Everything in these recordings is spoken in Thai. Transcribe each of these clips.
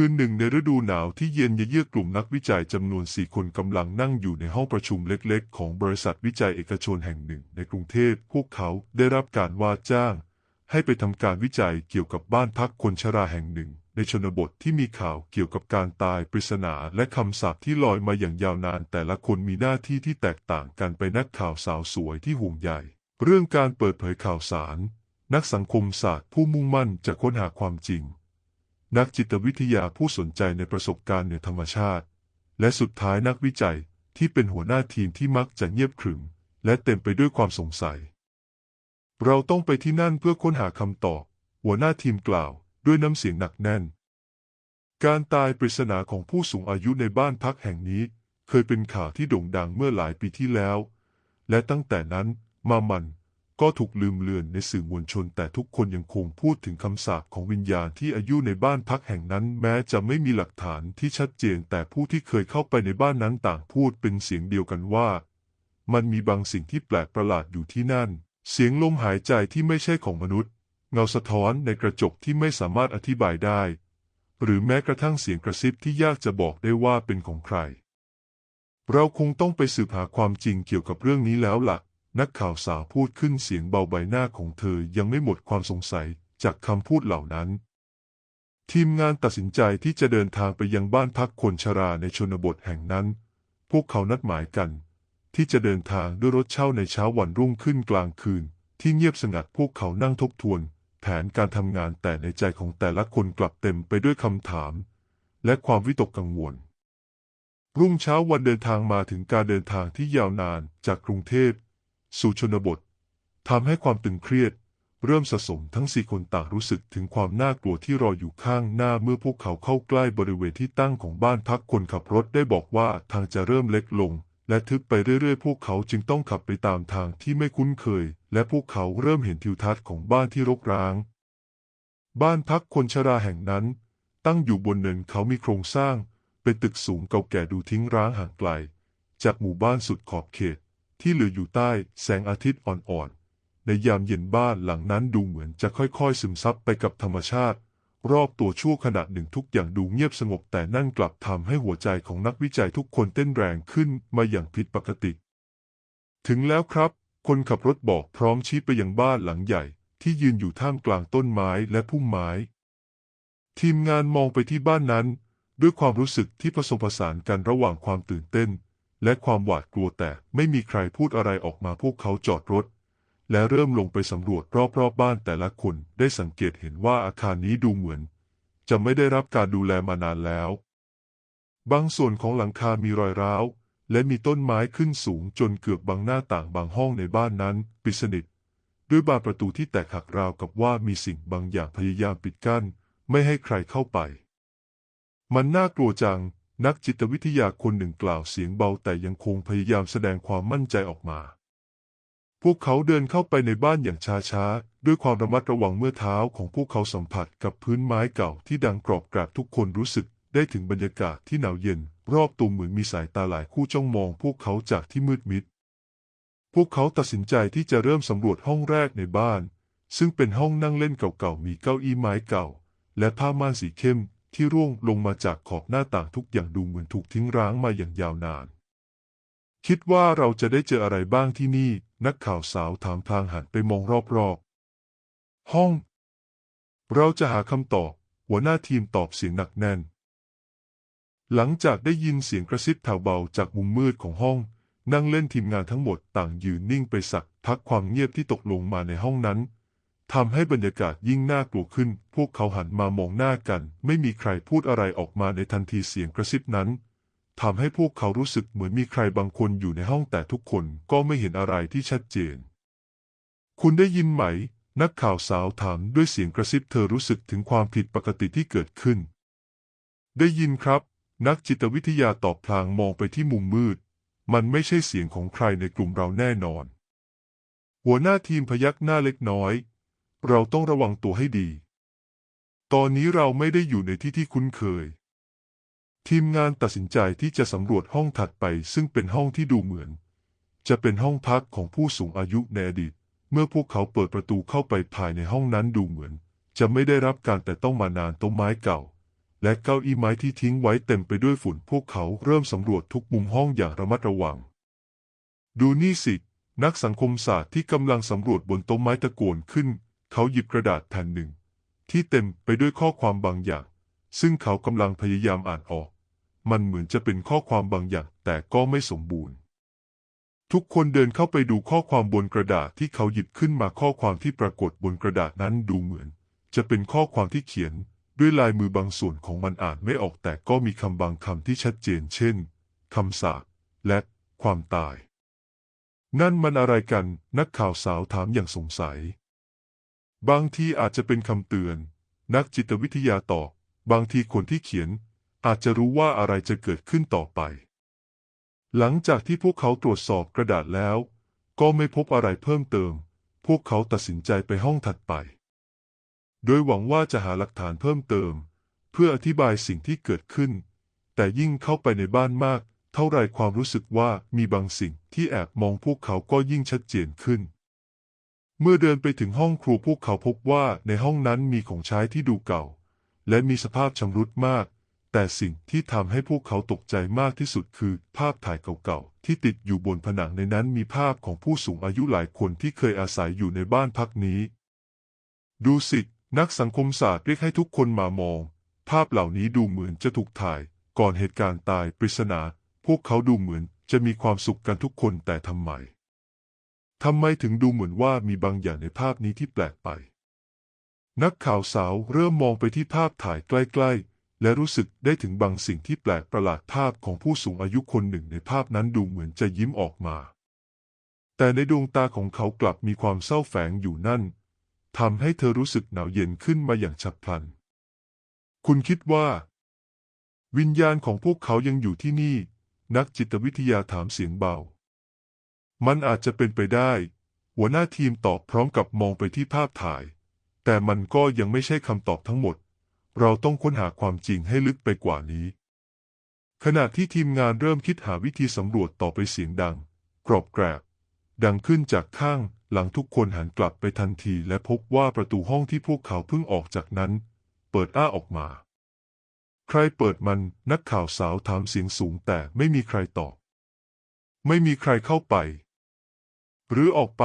คืนหนึ่งในฤดูหนาวที่เย็นเยือกกลุ่มนักวิจัยจำนวนสี่คนกำลังนั่งอยู่ในห้องประชุมเล็กๆ ของบริษัทวิจัยเอกชนแห่งหนึ่งในกรุงเทพพวกเขาได้รับการว่าจ้าง ให้ไปทำการวิจัยเกี่ยวกับบ้านพักคนชราแห่งหนึ่ง ในชนบทที่มีข่าวเกี่ยวกับการตายปริศนาและคำสาปที่ลอยมาอย่างยาวนาน แต่ละคนมีหน้าที่ที่แตกต่างกันไปนักข่าวสาวสวยที่ห่วงใยเรื่องการเปิดเผยข่าวสาร นักสังคมศาสตร์ผู้มุ่งมั่นจะค้นหาความจริง นักจิตวิทยาผู้สนใจในประสบการณ์เหนือธรรมชาติ และสุดท้ายนักวิจัยที่เป็นหัวหน้าทีมที่มักจะเงียบขรึม และเต็มไปด้วยความสงสัย เราต้องไปที่นั่นเพื่อค้นหาคำตอบ หัวหน้าทีมกล่าว ด้วยน้ำเสียงหนักแน่น การตายปริศนาของผู้สูงอายุในบ้านพักแห่งนี้ เคยเป็นข่าวที่โด่งดังเมื่อหลายปีที่แล้ว และตั้งแต่นั้นมามัน ก็ถูกลืมเลือนในสื่อมวลชน แต่ทุกคนยังคงพูดถึงคำสาปของวิญญาณที่อายุในบ้านพักแห่งนั้น แม้จะไม่มีหลักฐานที่ชัดเจน แต่ผู้ที่เคยเข้าไปในบ้านนั้นต่างพูดเป็นเสียงเดียวกันว่า มันมีบางสิ่งที่แปลกประหลาดอยู่ที่นั่น เสียงลมหายใจที่ไม่ใช่ของมนุษย์ เงาสะท้อนในกระจกที่ไม่สามารถอธิบายได้ หรือแม้กระทั่งเสียงกระซิบที่ยากจะบอกได้ว่าเป็นของใคร เราคงต้องไปสืบหาความจริงเกี่ยวกับเรื่องนี้แล้วล่ะ นักข่าวสาวพูดขึ้นเสียงเบาใบหน้าของเธอยังไม่หมดความสงสัยจากคำพูดเหล่านั้น ทีมงานตัดสินใจที่จะเดินทางไปยังบ้านพักคนชราในชนบทแห่งนั้น พวกเขานัดหมายกัน ที่จะเดินทางด้วยรถเช่าในเช้าวันรุ่งขึ้นกลางคืน ที่เงียบสงัดพวกเขานั่งทบทวน แผนการทำงานแต่ในใจของแต่ละคนกลับเต็มไปด้วยคำถาม และความวิตกกังวล รุ่งเช้าวันเดินทางมาถึงการเดินทางที่ยาวนานจากกรุงเทพ สู่ชนบททำให้ความตึงเครียด เริ่มสะสมทั้งสี่คนต่างรู้สึกถึงความน่ากลัวที่รออยู่ข้างหน้าเมื่อพวกเขาเข้าใกล้บริเวณที่ตั้งของบ้านพักคนขับรถได้บอกว่าทางจะเริ่มเล็กลง และทึบไปเรื่อยๆ พวกเขาจึงต้องขับไปตามทางที่ไม่คุ้นเคย และพวกเขาเริ่มเห็นทิวทัศน์ของบ้านที่รกร้าง บ้านพักคนชราแห่งนั้น ตั้งอยู่บนเนินเขามีโครงสร้าง เป็นตึกสูงเก่าแก่ดูทิ้งร้างห่างไกล จากหมู่บ้านสุดขอบเขต ที่เหลืออยู่ใต้แสงอาทิตย์อ่อนๆ ในยามเย็นบ้านหลังนั้นดูเหมือนจะค่อยๆ ซึมซับไปกับธรรมชาติ รอบตัวชั่วขณะหนึ่งทุกอย่างดูเงียบสงบแต่นั่นกลับทำให้หัวใจของนักวิจัยทุกคนเต้นแรงขึ้นมาอย่างผิดปกติ ถึงแล้วครับ คนขับรถบอกพร้อมชี้ไปยังบ้านหลังใหญ่ ที่ยืนอยู่ท่ามกลางต้นไม้และพุ่มไม้ ทีมงานมองไปที่บ้านนั้น ด้วยความรู้สึกที่ผสมผสานกันระหว่างความตื่นเต้น และความหวาดกลัวแต่ไม่มีใครพูดอะไรออกมาพวกเขาจอดรถ และเริ่มลงไปสำรวจรอบๆบบ้านแต่ละคนได้สังเกตเห็นว่าอาคารนี้ดูเหมือน จะไม่ได้รับการดูแลมานานแล้ว บางส่วนของหลังคามีรอยร้าว และมีต้นไม้ขึ้นสูงจนเกือบบังหน้าต่างบางห้องในบ้านนั้น ปิดสนิทด้วยบานประตูที่แตกหักราวกับว่ามีสิ่งบางอย่างพยายามปิดกั้น ไม่ให้ใครเข้าไป มันน่ากลัวจัง นักจิตวิทยาคนหนึ่งกล่าวเสียงเบาแต่ยังคงพยายามแสดงความมั่นใจออกมา พวกเขาเดินเข้าไปในบ้านอย่างช้าๆ ด้วยความระมัดระวังเมื่อเท้าของพวกเขาสัมผัสกับพื้นไม้เก่าที่ดังกรอบกราบทุกคนรู้สึกได้ถึงบรรยากาศที่หนาวเย็น รอบตัวเหมือนมีสายตาหลายคู่จ้องมองพวกเขาจากที่มืดมิด พวกเขาตัดสินใจที่จะเริ่มสำรวจห้องแรกในบ้าน ซึ่งเป็นห้องนั่งเล่นเก่าๆมีเก้าอี้ไม้เก่า และผ้าม่านสีเข้ม ที่ร่วงลงมาจากขอบหน้าต่างทุกอย่างดูเหมือนถูกทิ้งร้างมาอย่างยาวนาน คิดว่าเราจะได้เจออะไรบ้างที่นี่ นักข่าวสาวถามพลางหันไปมองรอบๆ ห้อง เราจะหาคำตอบ หัวหน้าทีมตอบเสียงหนักแน่น หลังจากได้ยินเสียงกระซิบแผ่วเบาจากมุมมืดของห้อง นั่งเล่นทีมงานทั้งหมดต่างยืนนิ่งไปสักพักความเงียบที่ตกลงมาในห้องนั้น ทำให้บรรยากาศยิ่งน่ากลัวขึ้น พวกเขาหันมามองหน้ากัน ไม่มีใครพูดอะไรออกมาในทันทีเสียงกระซิบนั้นทำให้พวกเขารู้สึกเหมือนมีใครบางคนอยู่ในห้องแต่ทุกคนก็ไม่เห็นอะไรที่ชัดเจน คุณได้ยินไหม นักข่าวสาวถามด้วยเสียงกระซิบเธอรู้สึกถึงความผิดปกติที่เกิดขึ้น ได้ยินครับ นักจิตวิทยาตอบพลางมองไปที่มุมมืด มันไม่ใช่เสียงของใครในกลุ่มเราแน่นอน หัวหน้าทีมพยักหน้าเล็กน้อย เราต้องระวังตัวให้ดี ตอนนี้เราไม่ได้อยู่ในที่ที่คุ้นเคย ทีมงานตัดสินใจที่จะสำรวจห้องถัดไปซึ่งเป็นห้องที่ดูเหมือน จะเป็นห้องพักของผู้สูงอายุในอดีต เมื่อพวกเขาเปิดประตูเข้าไปภายในห้องนั้นดูเหมือน จะไม่ได้รับการแต่ต้องมานานต้นไม้เก่า และเก้าอี้ไม้ที่ทิ้งไว้เต็มไปด้วยฝุ่นพวกเขาเริ่มสำรวจทุกมุมห้องอย่างระมัดระวัง ดูนี่สินักสังคมศาสตร์ที่กำลังสำรวจบนโต๊ะไม้ตะโกนขึ้น เขาหยิบกระดาษแผ่นหนึ่ง ที่เต็มไปด้วยข้อความบางอย่าง ซึ่งเขากำลังพยายามอ่านออก มันเหมือนจะเป็นข้อความบางอย่างแต่ก็ไม่สมบูรณ์ ทุกคนเดินเข้าไปดูข้อความบนกระดาษที่เขาหยิบขึ้นมาข้อความที่ปรากฏบนกระดาษนั้นดูเหมือน จะเป็นข้อความที่เขียนด้วยลายมือบางส่วนของมันอ่านไม่ออกแต่ก็มีคำบางคำที่ชัดเจน เช่นคำสาปและความตาย นั่นมันอะไรกันนักข่าวสาวถามอย่างสงสัย บางทีอาจจะเป็นคำเตือน นักจิตวิทยาตอบบางทีคนที่เขียน อาจจะรู้ว่าอะไรจะเกิดขึ้นต่อไป หลังจากที่พวกเขาตรวจสอบกระดาษแล้ว ก็ไม่พบอะไรเพิ่มเติม พวกเขาตัดสินใจไปห้องถัดไป โดยหวังว่าจะหาหลักฐานเพิ่มเติม เพื่ออธิบายสิ่งที่เกิดขึ้น แต่ยิ่งเข้าไปในบ้านมาก เท่าไรความรู้สึกว่ามีบางสิ่งที่แอบมองพวกเขาก็ยิ่งชัดเจนขึ้น เมื่อเดินไปถึงห้องครัวพวกเขาพบว่าในห้องนั้นมีของใช้ที่ดูเก่า และมีสภาพชำรุดมาก แต่สิ่งที่ทำให้พวกเขาตกใจมากที่สุดคือ ภาพถ่ายเก่าๆที่ติดอยู่บนผนังในนั้นมีภาพของผู้สูงอายุหลายคนที่เคยอาศัยอยู่ในบ้านพักนี้ ดูสินักสังคมศาสตร์เรียกให้ทุกคนมามอง ภาพเหล่านี้ดูเหมือนจะถูกถ่าย ก่อนเหตุการณ์ตายปริศนา พวกเขาดูเหมือนจะมีความสุขกันทุกคนแต่ทำไม ทำไมถึงดูเหมือนว่ามีบางอย่างในภาพนี้ที่แปลกไป นักข่าวสาวเริ่มมองไปที่ภาพถ่ายใกล้ๆ และรู้สึกได้ถึงบางสิ่งที่แปลกประหลาดภาพของผู้สูงอายุคนหนึ่งในภาพนั้นดูเหมือนจะยิ้มออกมา แต่ในดวงตาของเขากลับมีความเศร้าแฝงอยู่นั่นทำให้เธอรู้สึกหนาวเย็นขึ้นมาอย่างฉับพลัน คุณคิดว่า วิญญาณของพวกเขายังอยู่ที่นี่ นักจิตวิทยาถามเสียงเบา มันอาจจะเป็นไปได้ หัวหน้าทีมตอบพร้อมกับมองไปที่ภาพถ่าย แต่มันก็ยังไม่ใช่คำตอบทั้งหมด เราต้องค้นหาความจริงให้ลึกไปกว่านี้ ขณะที่ทีมงานเริ่มคิดหาวิธีสำรวจต่อไปเสียงดัง กรอบแกรบ ดังขึ้นจากข้างหลังทุกคนหันกลับไปทันที และพบว่าประตูห้องที่พวกเขาเพิ่งออกจากนั้น เปิดอ้าออกมา ใครเปิดมันนักข่าวสาวถามเสียงสูงแต่ไม่มีใครตอบ ไม่มีใครเข้าไป หรือออกไป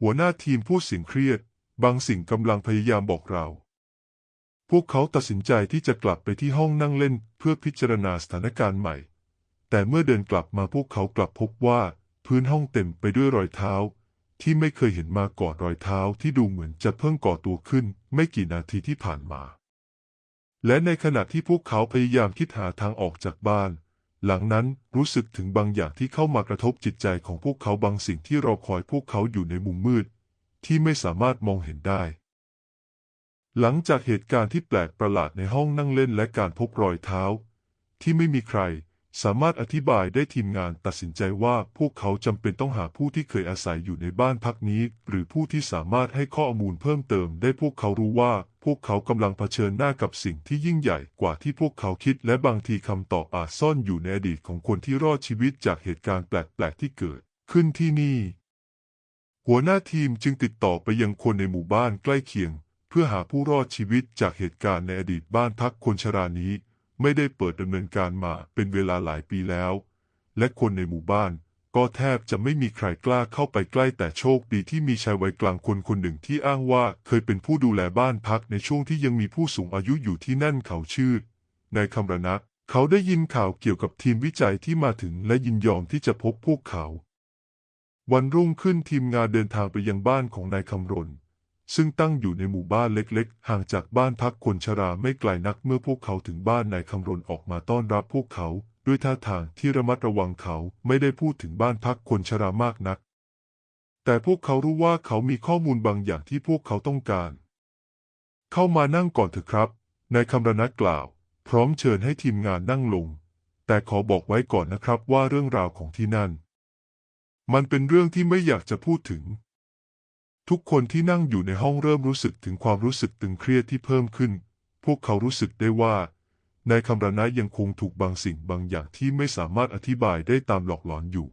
หัวหน้าทีมพูดเสียงเครียด บางสิ่งกำลังพยายามบอกเรา พวกเขาตัดสินใจที่จะกลับไปที่ห้องนั่งเล่นเพื่อพิจารณาสถานการณ์ใหม่ แต่เมื่อเดินกลับมาพวกเขากลับพบว่า พื้นห้องเต็มไปด้วยรอยเท้า ที่ไม่เคยเห็นมาก่อนรอยเท้าที่ดูเหมือนจะเพิ่งก่อตัวขึ้น ไม่กี่นาทีที่ผ่านมา และในขณะที่พวกเขาพยายามคิดหาทางออกจากบ้าน หลังนั้นรู้สึกถึงบางอย่างที่เข้ามากระทบจิตใจของพวกเขาบางสิ่งที่รอคอยพวกเขาอยู่ในมุมมืด ที่ไม่สามารถมองเห็นได้ หลังจากเหตุการณ์ที่แปลกประหลาดในห้องนั่งเล่นและการพบรอยเท้า ที่ไม่มีใคร สามารถอธิบายได้ทีมงานตัดสินใจว่าพวกเขาจำเป็นต้องหาผู้ที่เคยอาศัยอยู่ในบ้านพักนี้ หรือผู้ที่สามารถให้ข้อมูลเพิ่มเติมได้พวกเขารู้ว่า พวกเขากำลังเผชิญหน้ากับสิ่งที่ยิ่งใหญ่กว่าที่พวกเขาคิด และบางทีคำตอบอาจซ่อนอยู่ในอดีตของคนที่รอดชีวิตจากเหตุการณ์แปลก ๆ ที่เกิด ขึ้นที่นี่ หัวหน้าทีมจึงติดต่อไปยังคนในหมู่บ้านใกล้เคียง เพื่อหาผู้รอดชีวิตจากเหตุการณ์ในอดีตบ้านพักคนชรานี้ ไม่ได้เปิดดำเนินการมาเป็นเวลาหลายปีแล้ว และคนในหมู่บ้านก็แทบจะไม่มีใครกล้าเข้าไปใกล้แต่โชคดีที่มีชายวัยกลางคนคนหนึ่งที่อ้างว่าเคยเป็นผู้ดูแลบ้านพักในช่วงที่ยังมีผู้สูงอายุอยู่ที่นั่นเขาชื่อนายคำรณะเขาได้ยินข่าวเกี่ยวกับทีมวิจัยที่มาถึงและยินยอมที่จะพบพวกเขา วันรุ่งขึ้นทีมงานเดินทางไปยังบ้านของนายคำรณ ซึ่งตั้งอยู่ในหมู่บ้านเล็กๆ ห่างจากบ้านพักคนชราไม่ไกลนักเมื่อพวกเขาถึงบ้านนายคำรณออกมาต้อนรับพวกเขา ด้วยท่าทางที่ระมัดระวังเขาไม่ได้พูดถึงบ้านพักคนชรามากนัก แต่พวกเขารู้ว่าเขามีข้อมูลบางอย่างที่พวกเขาต้องการ เข้ามานั่งก่อนเถอะครับนายคำรณะกล่าว พร้อมเชิญให้ทีมงานนั่งลง แต่ขอบอกไว้ก่อนนะครับว่าเรื่องราวของที่นั่น มันเป็นเรื่องที่ไม่อยากจะพูดถึง ทุกคนที่นั่งอยู่ในห้องเริ่มรู้สึกถึงความรู้สึกตึงเครียดที่เพิ่มขึ้น พวกเขารู้สึกได้ว่านายคำรณะยังคงถูกบางสิ่งบางอย่างที่ไม่สามารถอธิบายได้ตามหลอกหลอนอยู่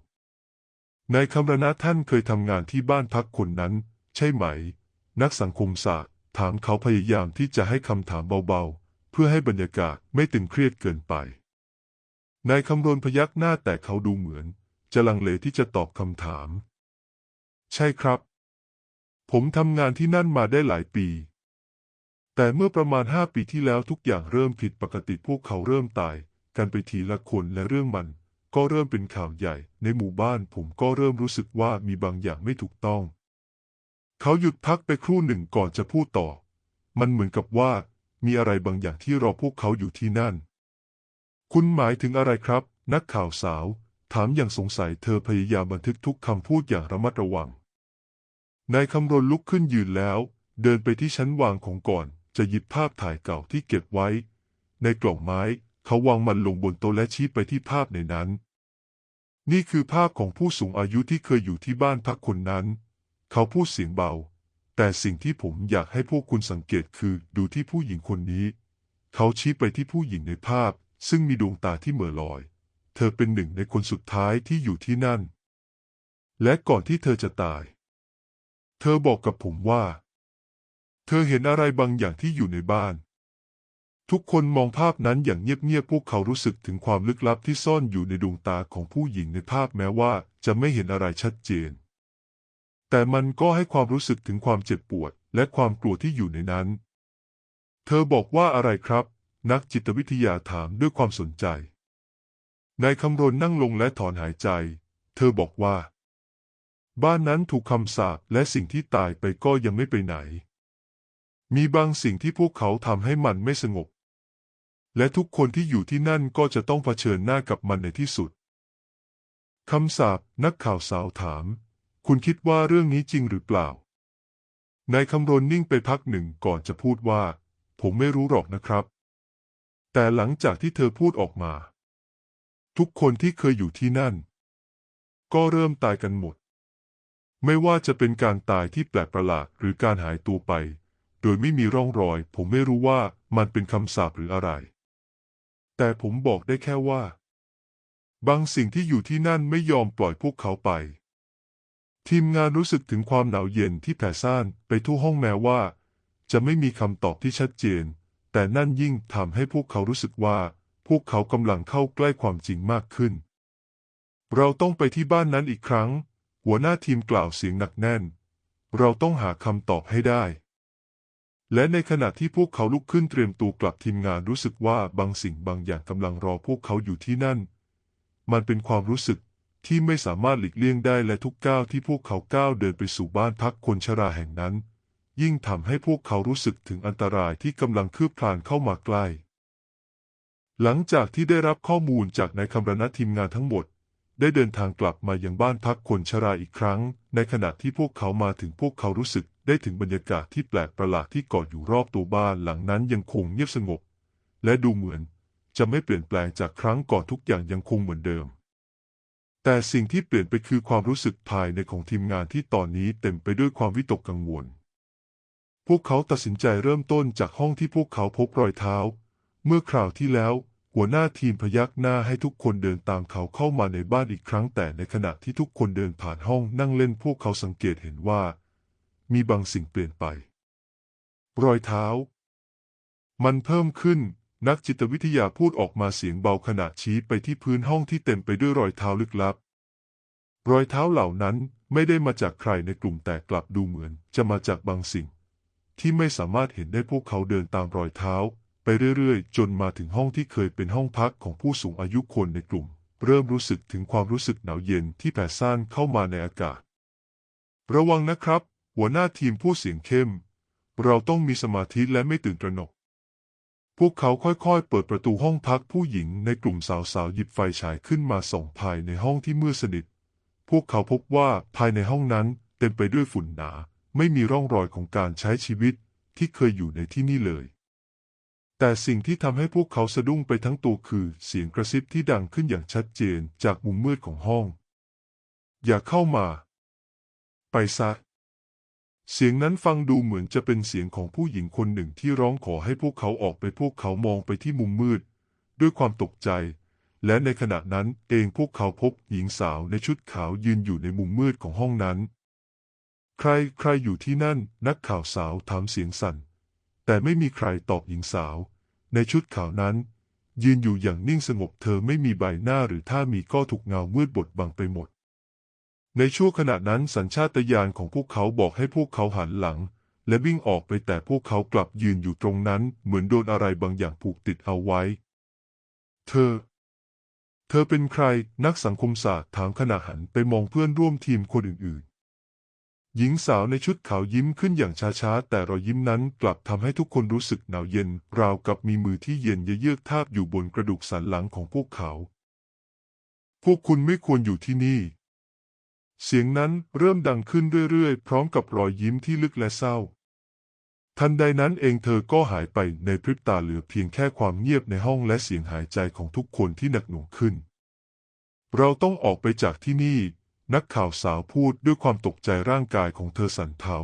นายคำรณะท่านเคยทำงานที่บ้านพักคนนั้น ใช่ไหม นักสังคมศาสตร์ ถามเขาพยายามที่จะให้คำถามเบาๆ เพื่อให้บรรยากาศไม่ตึงเครียดเกินไป นายคำรณพยักหน้าแต่เขาดูเหมือน จะลังเลที่จะตอบคำถาม ใช่ครับ ผมทำงานที่นั่นมาได้หลายปี แต่เมื่อประมาณห้าปีที่แล้วทุกอย่างเริ่มผิดปกติพวกเขาเริ่มตาย กันไปทีละคนและเรื่องมัน ก็เริ่มเป็นข่าวใหญ่ ในหมู่บ้านผมก็เริ่มรู้สึกว่ามีบางอย่างไม่ถูกต้อง เขาหยุดพักไปครู่หนึ่งก่อนจะพูดต่อ มันเหมือนกับว่า มีอะไรบางอย่างที่รอพวกเขาอยู่ที่นั่น คุณหมายถึงอะไรครับ นักข่าวสาว ถามอย่างสงสัยเธอพยายามบันทึกทุกคำพูดอย่างระมัดระวัง นายคำรณลุกขึ้นยืนแล้ว เดินไปที่ชั้นวางของก่อน จะหยิบภาพถ่ายเก่าที่เก็บไว้ ในกล่องไม้ เขาวางมันลงบนโต๊ะและชี้ไปที่ภาพในนั้น นี่คือภาพของผู้สูงอายุที่เคยอยู่ที่บ้านพักคนนั้น เขาพูดเสียงเบา แต่สิ่งที่ผมอยากให้พวกคุณสังเกตคือดูที่ผู้หญิงคนนี้ เขาชี้ไปที่ผู้หญิงในภาพ ซึ่งมีดวงตาที่เหม่อลอย เธอเป็นหนึ่งในคนสุดท้ายที่อยู่ที่นั่น และก่อนที่เธอจะตาย เธอบอกกับผมว่า เธอเห็นอะไรบางอย่างที่อยู่ในบ้าน ทุกคนมองภาพนั้นอย่างเงียบๆพวกเขารู้สึกถึงความลึกลับที่ซ่อนอยู่ในดวงตาของผู้หญิงในภาพแม้ว่าจะไม่เห็นอะไรชัดเจน แต่มันก็ให้ความรู้สึกถึงความเจ็บปวด และความกลัวที่อยู่ในนั้น เธอบอกว่าอะไรครับ นักจิตวิทยาถามด้วยความสนใจนายคำรณนั่งลงและถอนหายใจ เธอบอกว่า บ้านนั้นถูกคำสาปและสิ่งที่ตายไปก็ยังไม่ไปไหน มีบางสิ่งที่พวกเขาทำให้มันไม่สงบ และทุกคนที่อยู่ที่นั่นก็จะต้องเผชิญหน้ากับมันในที่สุดคำสาปนักข่าวสาวถาม คุณคิดว่าเรื่องนี้จริงหรือเปล่านายคำรณนิ่งไปพักหนึ่งก่อนจะพูดว่า ผมไม่รู้หรอกนะครับ แต่หลังจากที่เธอพูดออกมา ทุกคนที่เคยอยู่ที่นั่น ก็เริ่มตายกันหมด ไม่ว่าจะเป็นการตายที่แปลกประหลาดหรือการหายตัวไป โดยไม่มีร่องรอย ผมไม่รู้ว่ามันเป็นคำสาปหรืออะไร แต่ผมบอกได้แค่ว่า บางสิ่งที่อยู่ที่นั่นไม่ยอมปล่อยพวกเขาไป ทีมงานรู้สึกถึงความหนาวเย็นที่แผ่ซ่านไปทั่วห้องแม้ว่า จะไม่มีคำตอบที่ชัดเจน แต่นั่นยิ่งทำให้พวกเขารู้สึกว่า พวกเขากำลังเข้าใกล้ความจริงมากขึ้น เราต้องไปที่บ้านนั้นอีกครั้ง หัวหน้าทีมกล่าวเสียงหนักแน่น เราต้องหาคำตอบให้ได้ และในขณะที่พวกเขาลุกขึ้นเตรียมตัวกลับทีมงานรู้สึกว่าบางสิ่งบางอย่างกำลังรอพวกเขาอยู่ที่นั่น มันเป็นความรู้สึกที่ไม่สามารถหลีกเลี่ยงได้และทุกก้าวที่พวกเขาก้าวเดินไปสู่บ้านพักคนชราแห่งนั้น ยิ่งทำให้พวกเขารู้สึกถึงอันตรายที่กำลังคืบคลานเข้ามาใกล้ หลังจากที่ได้รับข้อมูลจากนายคำรณะทีมงานทั้งหมด ได้เดินทางกลับมายังบ้านพักคนชราอีกครั้ง ในขณะที่พวกเขามาถึงพวกเขารู้สึกได้ถึงบรรยากาศที่แปลกประหลาดที่เกาะอยู่รอบตัวบ้านหลังนั้นยังคงเงียบสงบ และดูเหมือนจะไม่เปลี่ยนแปลงจากครั้งก่อนทุกอย่างยังคงเหมือนเดิม แต่สิ่งที่เปลี่ยนไปคือความรู้สึกภายในของทีมงานที่ตอนนี้เต็มไปด้วยความวิตกกังวล พวกเขาตัดสินใจเริ่มต้นจากห้องที่พวกเขาพบรอยเท้า เมื่อคราวที่แล้ว หัวหน้าทีมพยักหน้าให้ทุกคนเดินตามเขาเข้ามาในบ้านอีกครั้ง แต่ในขณะที่ทุกคนเดินผ่านห้องนั่งเล่นพวกเขาสังเกตเห็นว่า มีบางสิ่งเปลี่ยนไป รอยเท้า มันเพิ่มขึ้น นักจิตวิทยาพูดออกมาเสียงเบาขณะชี้ไปที่พื้นห้องที่เต็มไปด้วยรอยเท้าลึกลับ รอยเท้าเหล่านั้นไม่ได้มาจากใครในกลุ่มแต่กลับดูเหมือน จะมาจากบางสิ่ง ที่ไม่สามารถเห็นได้พวกเขาเดินตามรอยเท้า ไปเรื่อยๆ จนมาถึงห้องที่เคยเป็นห้องพักของผู้สูงอายุคนในกลุ่ม เริ่มรู้สึกถึงความรู้สึกหนาวเย็นที่แผ่ซ่านเข้ามาในอากาศ ระวังนะครับ หัวหน้าทีมผู้เสียงเข้ม เราต้องมีสมาธิและไม่ตื่นตระหนก พวกเขาค่อยๆ เปิดประตูห้องพักผู้หญิงในกลุ่มสาวๆหยิบไฟฉายขึ้นมาส่องภายในห้องที่มืดสนิท พวกเขาพบว่าภายในห้องนั้นเต็มไปด้วยฝุ่นหนา ไม่มีร่องรอยของการใช้ชีวิตที่เคยอยู่ในที่นี่เลย แต่สิ่งที่ทำให้พวกเขาสะดุ้งไปทั้งตัวคือเสียงกระซิบที่ดังขึ้นอย่างชัดเจนจากมุมมืดของห้อง อย่าเข้ามา ไปซะ เสียงนั้นฟังดูเหมือนจะเป็นเสียงของผู้หญิงคนหนึ่งที่ร้องขอให้พวกเขาออกไปพวกเขามองไปที่มุมมืด ด้วยความตกใจ และในขณะนั้นเองพวกเขาพบหญิงสาวในชุดขาวยืนอยู่ในมุมมืดของห้องนั้น ใครใครอยู่ที่นั่น นักข่าวสาวถามเสียงสั่น แต่ไม่มีใครตอบหญิงสาว ในชุดขาวนั้น ยืนอยู่อย่างนิ่งสงบเธอไม่มีใบหน้าหรือถ้ามีก็ถูกเงามืดบดบังไปหมด ในช่วงขณะนั้นสัญชาตญาณของพวกเขาบอกให้พวกเขาหันหลัง และวิ่งออกไปแต่พวกเขากลับยืนอยู่ตรงนั้น เหมือนโดนอะไรบางอย่างผูกติดเอาไว้ เธอ เธอเป็นใครนักสังคมศาสตร์ถามขณะหันไปมองเพื่อนร่วมทีมคนอื่น หญิงสาวในชุดขาวยิ้มขึ้นอย่างช้าๆ แต่รอยยิ้มนั้นกลับทำให้ทุกคนรู้สึกหนาวเย็น ราวกับมีมือที่เย็นเยือกทาบอยู่บนกระดูกสันหลังของพวกเขา พวกคุณไม่ควรอยู่ที่นี่ เสียงนั้นเริ่มดังขึ้นเรื่อยๆ พร้อมกับรอยยิ้มที่ลึกและเศร้า ทันใดนั้นเองเธอก็หายไปในพริบตาเหลือเพียงแค่ความเงียบในห้องและเสียงหายใจของทุกคนที่หนักหน่วงขึ้นเราต้องออกไปจากที่นี่ นักข่าวสาวพูดด้วยความตกใจร่างกายของเธอสั่นเทา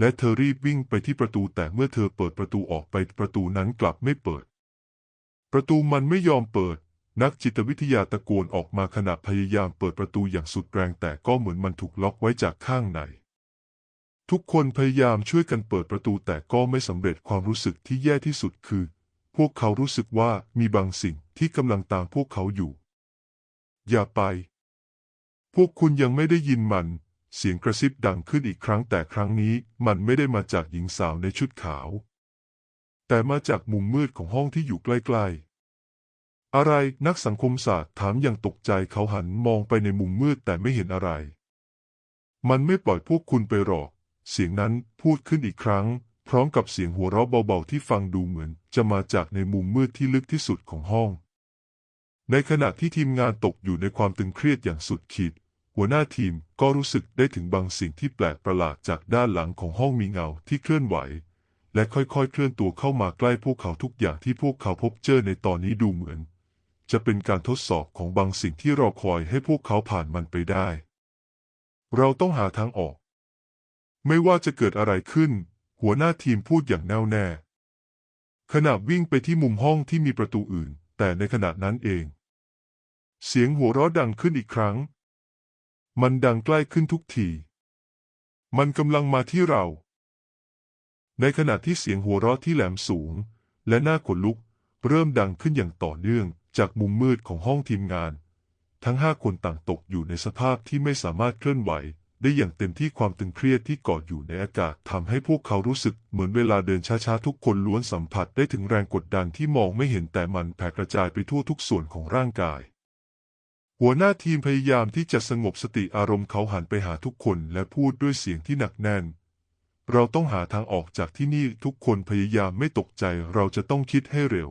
และเธอรีบวิ่งไปที่ประตูแต่เมื่อเธอเปิดประตูออกไปประตูนั้นกลับไม่เปิด ประตูมันไม่ยอมเปิด นักจิตวิทยาตะโกนออกมาขณะพยายามเปิดประตูอย่างสุดแรงแต่ก็เหมือนมันถูกล็อกไว้จากข้างในทุกคนพยายามช่วยกันเปิดประตูแต่ก็ไม่สำเร็จความรู้สึกที่แย่ที่สุดคือ พวกเขารู้สึกว่ามีบางสิ่งที่กำลังตามพวกเขาอยู่ อย่าไป วกคุณยังไม่ได้ยินมัน เสียงกระซิบดังขึ้นอีกครั้งแต่ครั้งนี้มันไม่ได้มาจากหญิงสาวในชุดขาว แต่มาจากมุมมืดของห้องที่อยู่ใกล้ๆ อะไรนักสังคมศาสตร์ถามอย่างตกใจเขาหันมองไปในมุมมืดแต่ไม่เห็นอะไร มันไม่ปล่อยพวกคุณไปหรอก เสียงนั้นพูดขึ้นอีกครั้ง พร้อมกับเสียงหัวเราะเบาๆที่ฟังดูเหมือน จะมาจากในมุมมืดที่ลึกที่สุดของห้องในขณะที่ทีมงานตกอยู่ในความตึงเครียดอย่างสุดขีด หัวหน้าทีมก็รู้สึกได้ถึงบางสิ่งที่แปลกประหลาดจากด้านหลังของห้องมีเงาที่เคลื่อนไหว และค่อยๆ เคลื่อนตัวเข้ามาใกล้พวกเขาทุกอย่างที่พวกเขาพบเจอในตอนนี้ดูเหมือน จะเป็นการทดสอบของบางสิ่งที่รอคอยให้พวกเขาผ่านมันไปได้ เราต้องหาทางออก ไม่ว่าจะเกิดอะไรขึ้น หัวหน้าทีมพูดอย่างแน่วแน่ขณะวิ่งไปที่มุมห้องที่มีประตูอื่น แต่ในขณะนั้นเอง เสียงหัวเราะดังขึ้นอีกครั้ง มันดังใกล้ขึ้นทุกที มันกำลังมาที่เรา ในขณะที่เสียงหัวเราะที่แหลมสูง และหน้าขนลุก เริ่มดังขึ้นอย่างต่อเนื่องจากมุมมืดของห้องทีมงาน ทั้งห้าคนต่างตกอยู่ในสภาพที่ไม่สามารถเคลื่อนไหว ได้อย่างเต็มที่ความตึงเครียดที่เกาะอยู่ในอากาศทำให้พวกเขารู้สึกเหมือนเวลาเดินช้าๆทุกคนล้วนสัมผัสได้ถึงแรงกดดันที่มองไม่เห็นแต่มันแผ่กระจายไปทั่วทุกส่วนของร่างกาย หัวหน้าทีมพยายามที่จะสงบสติอารมณ์เขาหันไปหาทุกคนและพูดด้วยเสียงที่หนักแน่น เราต้องหาทางออกจากที่นี่ทุกคนพยายามไม่ตกใจเราจะต้องคิดให้เร็ว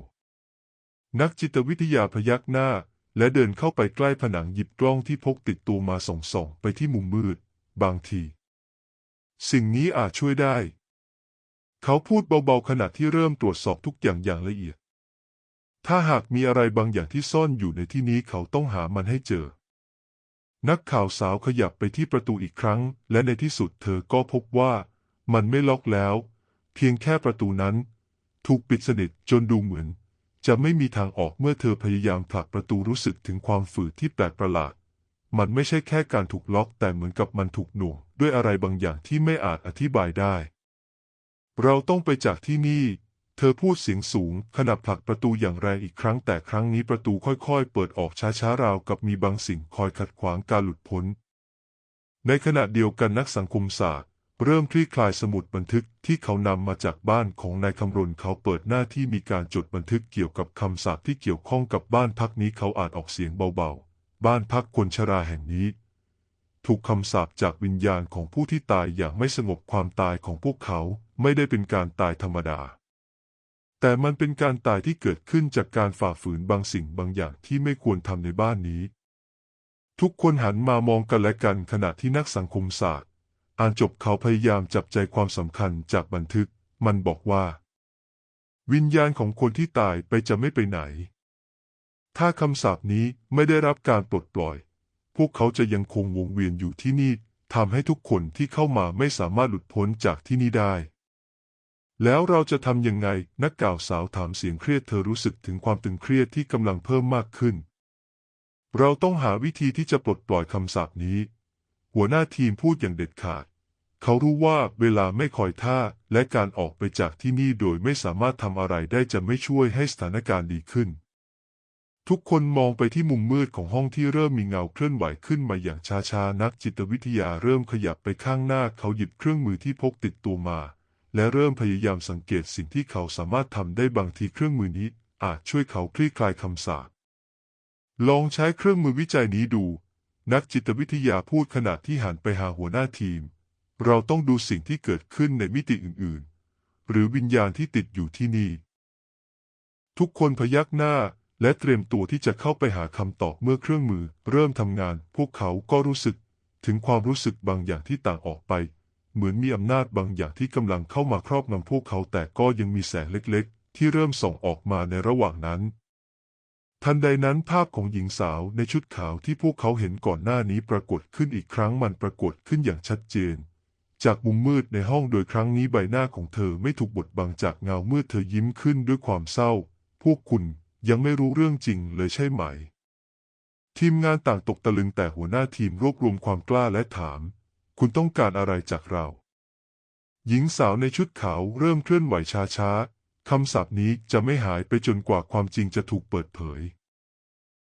นักจิตวิทยาพยักหน้า และเดินเข้าไปใกล้ผนังหยิบกล้องที่พกติดตัวมาส่องส่องไปที่มุมมืด บางที สิ่งนี้อาจช่วยได้ เขาพูดเบาๆขณะที่เริ่มตรวจสอบทุกอย่างอย่างละเอียด ถ้าหากมีอะไรบางอย่างที่ซ่อนอยู่ในที่นี้เขาต้องหามันให้เจอ นักข่าวสาวขยับไปที่ประตูอีกครั้ง และในที่สุดเธอก็พบว่า มันไม่ล็อกแล้ว เพียงแค่ประตูนั้น ถูกปิดสนิทจนดูเหมือน จะไม่มีทางออกเมื่อเธอพยายามผลักประตูรู้สึกถึงความฝืดที่แปลกประหลาด มันไม่ใช่แค่การถูกล็อกแต่เหมือนกับมันถูกหน่วง ด้วยอะไรบางอย่างที่ไม่อาจอธิบายได้ เราต้องไปจากที่นี่ เธอพูดเสียงสูง ขณะผลักประตูอย่างแรงอีกครั้งแต่ครั้งนี้ประตูค่อยๆ เปิดออกช้าๆราวกับมีบางสิ่งคอยขัดขวางการหลุดพ้น ในขณะเดียวกันนักสังคมศาสตร์ เริ่มคลี่คลายสมุดบันทึกที่เขานำมาจากบ้านของนายคำรณเขาเปิดหน้าที่มีการจดบันทึกเกี่ยวกับคำสาปที่เกี่ยวข้องกับบ้านพักนี้เขาอ่านออกเสียงเบาๆ บ้านพักคนชราแห่งนี้ ถูกคำสาปจากวิญญาณของผู้ที่ตายอย่างไม่สงบความตายของพวกเขาไม่ได้เป็นการตายธรรมดา แต่มันเป็นการตายที่เกิดขึ้นจากการฝ่าฝืนบางสิ่งบางอย่างที่ไม่ควรทำในบ้านนี้ ทุกคนหันมามองกันและกันขณะที่นักสังคมศาสตร์ อ่านจบเขาพยายามจับใจความสำคัญจากบันทึก มันบอกว่า วิญญาณของคนที่ตายไปจะไม่ไปไหน ถ้าคำสาปนี้ไม่ได้รับการปลดปล่อย พวกเขาจะยังคงวงเวียนอยู่ที่นี่ทำให้ทุกคนที่เข้ามาไม่สามารถหลุดพ้นจากที่นี่ได้ แล้วเราจะทำยังไง นักกล่าวสาวถามเสียงเครียดเธอรู้สึกถึงความตึงเครียดที่กำลังเพิ่มมากขึ้น เราต้องหาวิธีที่จะปลดปล่อยคำสาปนี้ หัวหน้าทีมพูดอย่างเด็ดขาด เขารู้ว่าเวลาไม่คอยท่า และการออกไปจากที่นี่โดยไม่สามารถทำอะไรได้จะไม่ช่วยให้สถานการณ์ดีขึ้น ทุกคนมองไปที่มุมมืดของห้องที่เริ่มมีเงาเคลื่อนไหวขึ้นมาอย่างช้าๆนักจิตวิทยาเริ่มขยับไปข้างหน้าเขาหยิบเครื่องมือที่พกติดตัวมา และเริ่มพยายามสังเกตสิ่งที่เขาสามารถทำได้บางทีเครื่องมือนี้อาจช่วยเขาคลี่คลายคำสาปลองใช้เครื่องมือวิจัยนี้ดู นักจิตวิทยาพูดขณะที่หันไปหาหัวหน้าทีม เราต้องดูสิ่งที่เกิดขึ้นในมิติอื่นๆ หรือวิญญาณที่ติดอยู่ที่นี่ ทุกคนพยักหน้าและเตรียมตัวที่จะเข้าไปหาคำตอบเมื่อเครื่องมือ เริ่มทำงาน พวกเขาก็รู้สึกถึงความรู้สึกบางอย่างที่ต่างออกไป เหมือนมีอำนาจบางอย่างที่กำลังเข้ามาครอบงำพวกเขาแต่ก็ยังมีแสงเล็กๆ ที่เริ่มส่องออกมาในระหว่างนั้น ทันใดนั้นภาพของหญิงสาวในชุดขาวที่พวกเขาเห็นก่อนหน้านี้ปรากฏขึ้นอีกครั้งมันปรากฏขึ้นอย่างชัดเจน จากมุมมืดในห้องโดยครั้งนี้ใบหน้าของเธอไม่ถูกบดบังจากเงาเมื่อเธอยิ้มขึ้นด้วยความเศร้า พวกคุณยังไม่รู้เรื่องจริงเลยใช่ไหม ทีมงานต่างตกตะลึงแต่หัวหน้าทีมรวบรวมความกล้าและถาม คุณต้องการอะไรจากเรา หญิงสาวในชุดขาวเริ่มเคลื่อนไหวช้าๆ คำศัพท์นี้จะไม่หายไปจนกว่าความจริงจะถูกเปิดเผย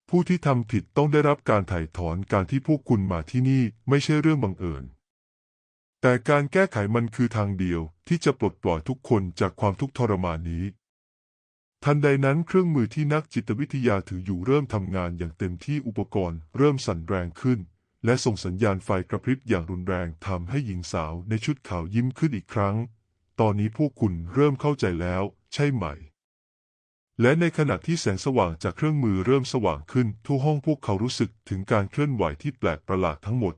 ผู้ที่ทำผิดต้องได้รับการไถ่ถอนการที่พวกคุณมาที่นี่ไม่ใช่เรื่องบังเอิญ แต่การแก้ไขมันคือทางเดียวที่จะปลดปล่อยทุกคนจากความทุกข์ทรมานนี้ทันใดนั้นเครื่องมือที่นักจิตวิทยาถืออยู่เริ่มทำงานอย่างเต็มที่อุปกรณ์เริ่มสั่นแรงขึ้น และส่งสัญญาณไฟกระพริบอย่างรุนแรงทำให้หญิงสาวในชุดขาวยิ้มขึ้นอีกครั้ง ตอนนี้พวกคุณเริ่มเข้าใจแล้ว ใช่ไหม และในขณะที่แสงสว่างจากเครื่องมือเริ่มสว่างขึ้น ทั่วห้องพวกเขารู้สึกถึงการเคลื่อนไหวที่แปลกประหลาดทั้งหมด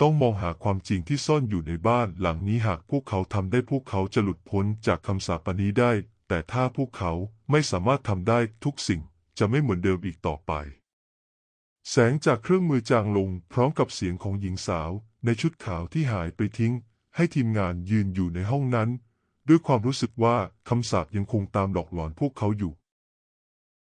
ต้องมองหาความจริงที่ซ่อนอยู่ในบ้านหลังนี้หากพวกเขาทำได้พวกเขาจะหลุดพ้นจากคำสาปนี้ได้ แต่ถ้าพวกเขาไม่สามารถทำได้ทุกสิ่งจะไม่เหมือนเดิมอีกต่อไป แสงจากเครื่องมือจางลงพร้อมกับเสียงของหญิงสาว ในชุดขาวที่หายไปทิ้ง ให้ทีมงานยืนอยู่ในห้องนั้น ด้วยความรู้สึกว่าคำสาปยังคงตามหลอกหลอนพวกเขาอยู่